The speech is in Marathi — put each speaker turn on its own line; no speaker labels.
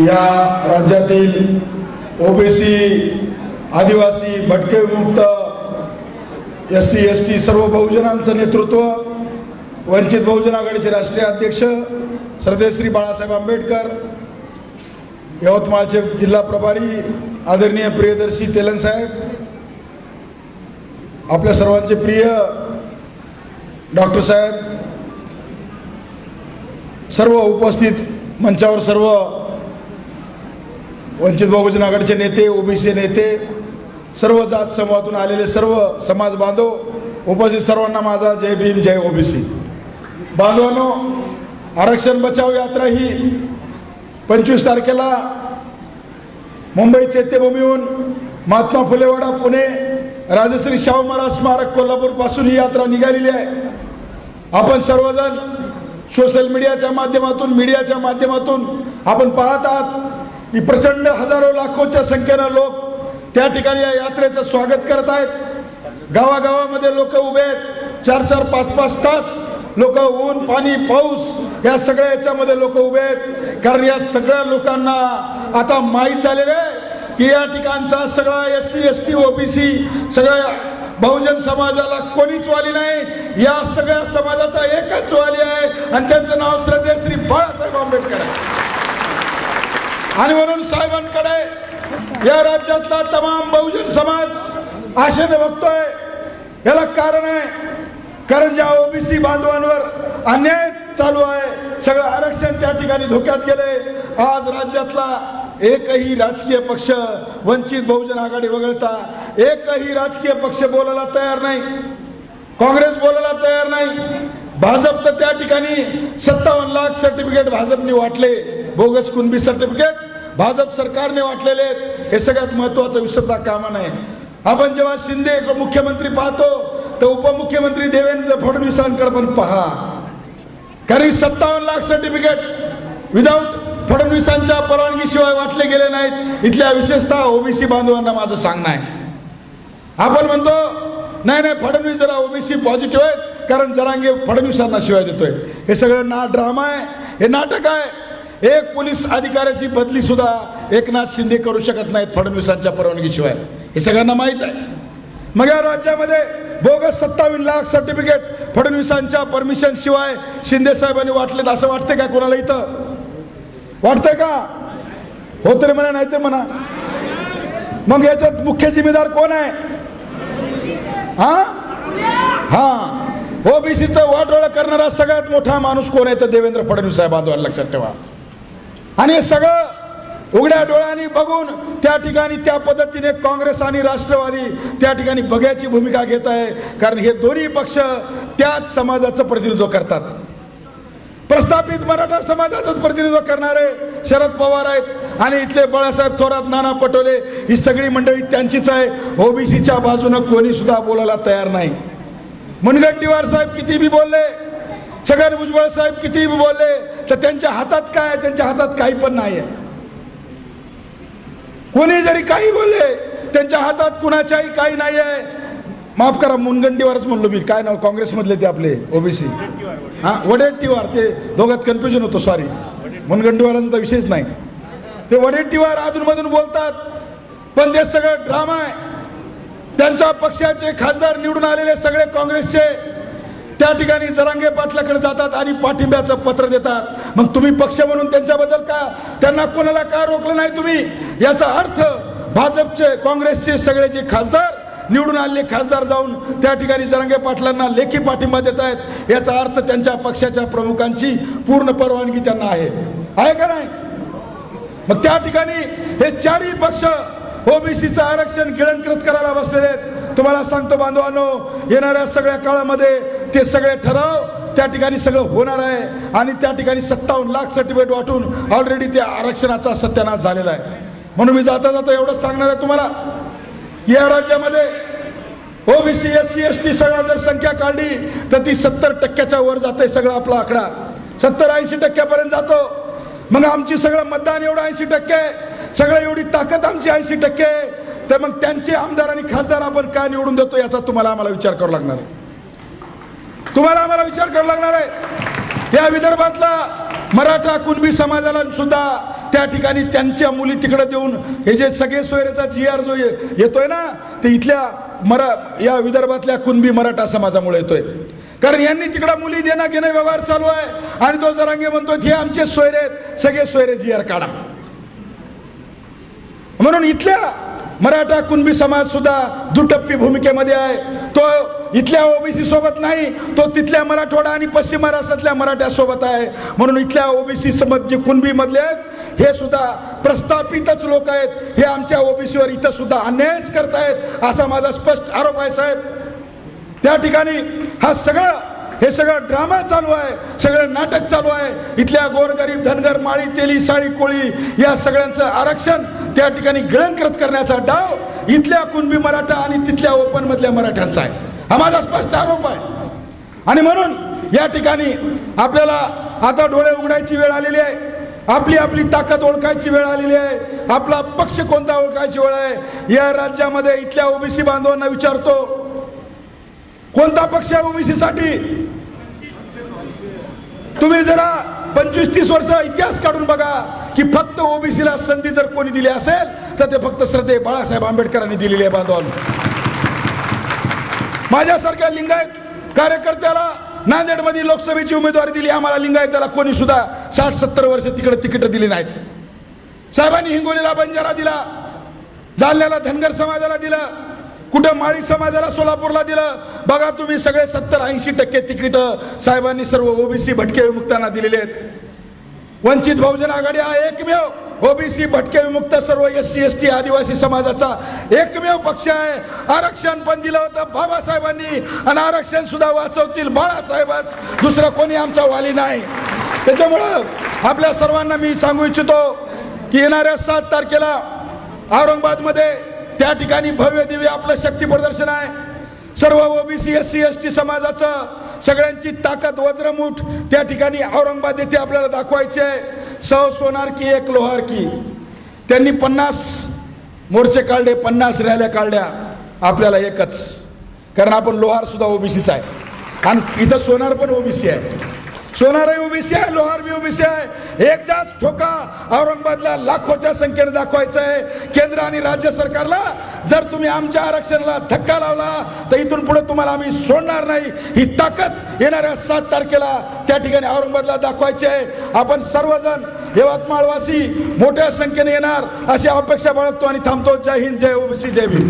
या राज्यातील ओबीसी आदिवासी भटके मुक्त एस सी एस टी सर्व बहुजनांचं नेतृत्व वंचित बहुजन आघाडीचे राष्ट्रीय अध्यक्ष श्रद्धेय बाळासाहेब आंबेडकर यवतमाळचे जिल्हा प्रभारी आदरणीय प्रियदर्शी तेलंग साहेब आपल्या सर्वांचे प्रिय डॉक्टर साहेब सर्व उपस्थित मंचावर सर्व वंचित बहुजन आघाडीचे नेते ओबीसी नेते सर्व जात समूहातून आलेले सर्व समाज बांधव उपस्थित सर्वांना माझा जय भीम जय ओबीसी. बांधवांनो आरक्षण बचाव यात्रा ही पंचवीस तारखेला मुंबई चैत्यभूमीहून महात्मा फुलेवाडा पुणे राजश्री शाहू महाराज स्मारक कोल्हापूरपासून ही यात्रा निघालेली आहे. आपण सर्वजण सोशल मीडियाच्या माध्यमातून मीडियाच्या माध्यमातून आपण पाहत आहात. की प्रचंड हजारो लाखोच्या संख्येनं लोक त्या ठिकाणी या यात्रेचं स्वागत करत आहेत. गावागावामध्ये लोक उभे आहेत. चार चार पाच पाच तास लोक ऊन पाणी पाऊस या सगळ्या याच्यामध्ये लोक उभे आहेत. कारण या सगळ्या लोकांना आता माहीत झालेलं आहे की या ठिकाणचा सगळा S C S T OBC सगळ्या बहुजन समाजाला कोणीच वाली नाही. या सगळ्या समाजाचा एकच वाली आहे. आणि त्यांचं नाव श्रद्धे श्री बाळासाहेब आंबेडकर. आणि म्हणून साहेबांकडे या राज्यातला तमाम बहुजन समाज आशेने बघतोय याला कारण आहे कारण ज्या ओबीसी बांधवांवर अन्याय चालू आहे सगळं आरक्षण त्या ठिकाणी धोक्यात गेले आज राज्यातला एकही राजकीय पक्ष वंचित बहुजन आघाडी वगळता एकही राजकीय पक्ष बोलायला तयार नाही. काँग्रेस बोलायला तयार नाही. भाजप तर त्या ठिकाणी सत्तावन्न लाख सर्टिफिकेट भाजपने वाटले. बोगस कुणबी सर्टिफिकेट भाजप सरकारने वाटलेले आहेत हे सगळ्यात महत्वाचं विसरता कामा नाही आपण जेव्हा शिंदे मुख्यमंत्री पाहतो तर उपमुख्यमंत्री देवेंद्र फडणवीसांकडे पण पहा. कारण सत्तावन्न लाख सर्टिफिकेट विदाऊट फडणवीसांच्या परवानगीशिवाय वाटले गेले नाहीत. इथल्या विशेषतः ओबीसी बांधवांना माझं सांगणं आहे. आपण म्हणतो नाही नाही फडणवीस जरा ओबीसी पॉझिटिव्ह आहेत कारण जरांगे फडणवीसांना शिवाय देतोय. हे सगळं ना ड्रामा आहे हे नाटक आहे. एक पोलीस अधिकाऱ्याची बदली सुद्धा एकनाथ शिंदे करू शकत नाहीत फडणवीसांच्या परवानगीशिवाय. हे सगळ्यांना माहीत आहे. मग या राज्यामध्ये बोगस सत्तावन्न लाख सर्टिफिकेट फडणवीसांच्या परमिशन शिवाय शिंदे साहेबांनी वाटलेत असं वाटतंय का कोणाला इथं? वाटतंय का? हो तरी म्हणा नाही तर म्हणा. मग याच्यात मुख्य जिम्मेदार कोण आहे? हा? हा. ओबीसीचं वाटोळा करणारा सगळ्यात मोठा माणूस कोण आहे? तर देवेंद्र फडणवीस साहेब बांधवांना लक्षात ठेवा. आणि हे सगळं उघड्या डोळ्यांनी बघून त्या ठिकाणी त्या पद्धतीने काँग्रेस आणि राष्ट्रवादी त्या ठिकाणी बघ्याची भूमिका घेत आहे. कारण हे दोन्ही पक्ष त्याच समाजाचं प्रतिनिधित्व करतात. प्रस्थापित मराठा समाजाचंच प्रतिनिधित्व करणारे शरद पवार आहेत आणि इथले बाळासाहेब थोरात नाना पटोले ही सगळी मंडळी त्यांचीच आहे. ओबीसीच्या बाजूनं कोणी सुद्धा बोलायला तयार नाही. मुनगंटीवार साहेब किती बी बोलले छगन भुजबळ साहेब किती बोलले तर त्यांच्या हातात काय त्यांच्या हातात काही पण नाही आहे कोणी जरी काही बोलले त्यांच्या हातात कुणाच्याही काही नाही आहे माफ करा मुनगंटीवारच म्हणलो मी. काय नाव? काँग्रेसमधले ते आपले ओबीसी. हां वडेट्टीवार. ते दोघात कन्फ्युजन होतो सॉरी मुनगंटीवारांचा तर विषयच नाही. ते वडेट्टीवार अधूनमधून बोलतात पण ते सगळं ड्रामा आहे. त्यांच्या पक्षाचे खासदार निवडून आलेले सगळे काँग्रेसचे. त्या ठिकाणी जरांगे पाटलाकडे जातात आणि पाठिंब्याचं पत्र देतात. मग तुम्ही पक्ष म्हणून त्यांच्याबद्दल का त्यांना कोणाला का रोखलं नाही तुम्ही? याचा अर्थ भाजपचे काँग्रेसचे सगळे जे खासदार निवडून आलेले खासदार जाऊन त्या ठिकाणी जरांगे पाटलांना लेखी पाठिंबा देत आहेत याचा अर्थ त्यांच्या पक्षाच्या प्रमुखांची पूर्ण परवानगी त्यांना आहे. आहे का नाही? मग त्या ठिकाणी हे चारही पक्ष ओबीसीचं आरक्षण गिळंकृत करायला बसलेले आहेत. तुम्हाला सांगतो बांधवांनो येणाऱ्या सगळ्या काळामध्ये ते सगळे ठराव त्या ठिकाणी सगळं होणार आहे आणि त्या ठिकाणी सत्तावन्न लाख सर्टिफिकेट वाटून ऑलरेडी त्या आरक्षणाचा सत्यानाश झालेला आहे. म्हणून मी जाता जाता एवढं सांगणार आहे तुम्हाला. या राज्यामध्ये OBC S C S T सगळा जर संख्या काढली तर ती सत्तर टक्क्याच्या वर जाते सगळा आपला आकडा. सत्तर ऐंशी टक्क्यापर्यंत जातो. मग आमची सगळं मतदान एवढं ऐंशी टक्के सगळं एवढी ताकद आमची ऐंशी टक्के आहे. तर मग त्यांचे आमदार आणि खासदार आपण का निवडून देतो याचा तुम्हाला आम्हाला विचार करावा लागणार आहे. तुम्हाला आम्हाला विचार करावा लागणार आहे. या विदर्भातला मराठा कुणबी समाजाला सुद्धा त्या ठिकाणी त्यांच्या मुली तिकडे देऊन हे जे सगळे सोयरेचा जी आर जो येतोय ना ते इथल्या मरा या विदर्भातल्या कुणबी मराठा समाजामुळे येतोय. कारण यांनी तिकडं मुली देणं घेणं व्यवहार चालू आहे. आणि तो जरांगे म्हणतो हे आमचे सोयरे आहेत. सगळे सोयरे जी आर काढा. म्हणून इथल्या मराठा कुणबी समाज सुद्धा दुटप्पी भूमिकेमध्ये आहे. तो इथल्या ओबीसी सोबत नाही तो तिथल्या मराठवाडा आणि पश्चिम महाराष्ट्रातल्या मराठ्यासोबत आहे. म्हणून इथल्या ओबीसी समज जे कुणबीमधले आहेत हे सुद्धा प्रस्थापितच लोक आहेत. हे आमच्या ओबीसीवर इथं सुद्धा अन्यायच करतायत असा माझा स्पष्ट आरोप आहे साहेब. त्या ठिकाणी हा सगळा हे सगळं ड्रामा चालू आहे सगळं नाटक चालू आहे. इथल्या गोरगरीब धनगर माळी तेली साळी कोळी या सगळ्यांचं आरक्षण त्या ठिकाणी गिळंकृत करण्याचा डाव इथल्या कुणबी मराठा आणि तिथल्या ओपन मधल्या मराठ्यांचा आहे. हा माझा स्पष्ट आरोप आहे. आणि म्हणून या ठिकाणी आपल्याला आता डोळे उघडायची वेळ आलेली आहे. आपली आपली ताकद ओळखायची वेळ आलेली आहे. आपला पक्ष कोणता ओळखायची वेळ आहे? या राज्यामध्ये इथल्या ओबीसी बांधवांना विचारतो कोणता पक्ष आहे ओबीसी साठी तुम्ही जरा पंचवीस तीस वर्ष इतिहास काढून बघा की फक्त ओबीसीला संधी जर कोणी दिली असेल तर ते फक्त श्रद्धे बाळासाहेब आंबेडकरांनी दिलेली आहे बांधवान. माझ्यासारख्या लिंगायत कार्यकर्त्याला नांदेडमध्ये लोकसभेची उमेदवारी दिली आम्हाला लिंगायताला कोणी सुद्धा साठ सत्तर वर्ष तिकडे तिकीट दिली नाहीत. साहेबांनी हिंगोलीला बंजारा दिला जालन्याला धनगर समाजाला दिलं कुठं माळी समाजाला सोलापूरला दिलं? बघा तुम्ही सगळे सत्तर ऐंशी टक्के तिकीट साहेबांनी सर्व ओबीसी भटके विमुक्तांना दिलेले आहेत. वंचित बहुजन आघाडी हा एकमेव ओबीसी भटके विमुक्त सर्व एस सी एस टी आदिवासी समाजाचा एकमेव पक्ष आहे. आरक्षण पण दिलं होतं बाबासाहेबांनी आणि आरक्षण सुद्धा वाचवतील. बाळासाहेबच दुसरं कोणी आमचा वाली नाही. त्याच्यामुळं आपल्या सर्वांना मी सांगू इच्छितो की येणाऱ्या सात तारखेला औरंगाबादमध्ये त्या ठिकाणी भव्य दिव्य आपलं शक्ती प्रदर्शन आहे. सर्व OBC S C S T समाजाचं सगळ्यांची ताकद वज्रमूठ त्या ठिकाणी औरंगाबाद येथे आपल्याला दाखवायचे आहे. सौ सोनार की एक लोहार की. त्यांनी पन्नास मोर्चे काढले पन्नास रॅल्या काढल्या. आपल्याला एकच. कारण आपण लोहार सुद्धा ओबीसीच आहे. आणि इथं सोनार पण ओबीसी आहे. सोनारही ओबीसी आहे लोहार बी ओबीसी आहे. एकदाच ठोका औरंगाबादला लाखोच्या संख्येने दाखवायचं आहे केंद्र आणि राज्य सरकारला जर तुम्ही आमच्या आरक्षणाला धक्का लावला तर इथून पुढे तुम्हाला आम्ही सोडणार नाही. ही ताकद येणाऱ्या सात तारखेला त्या ठिकाणी औरंगाबादला दाखवायची आहे आपण सर्वजण यवतमाळवासी मोठ्या संख्येने येणार अशी अपेक्षा बाळगतो आणि थांबतो. जय हिंद जय ओबीसी जय भीम.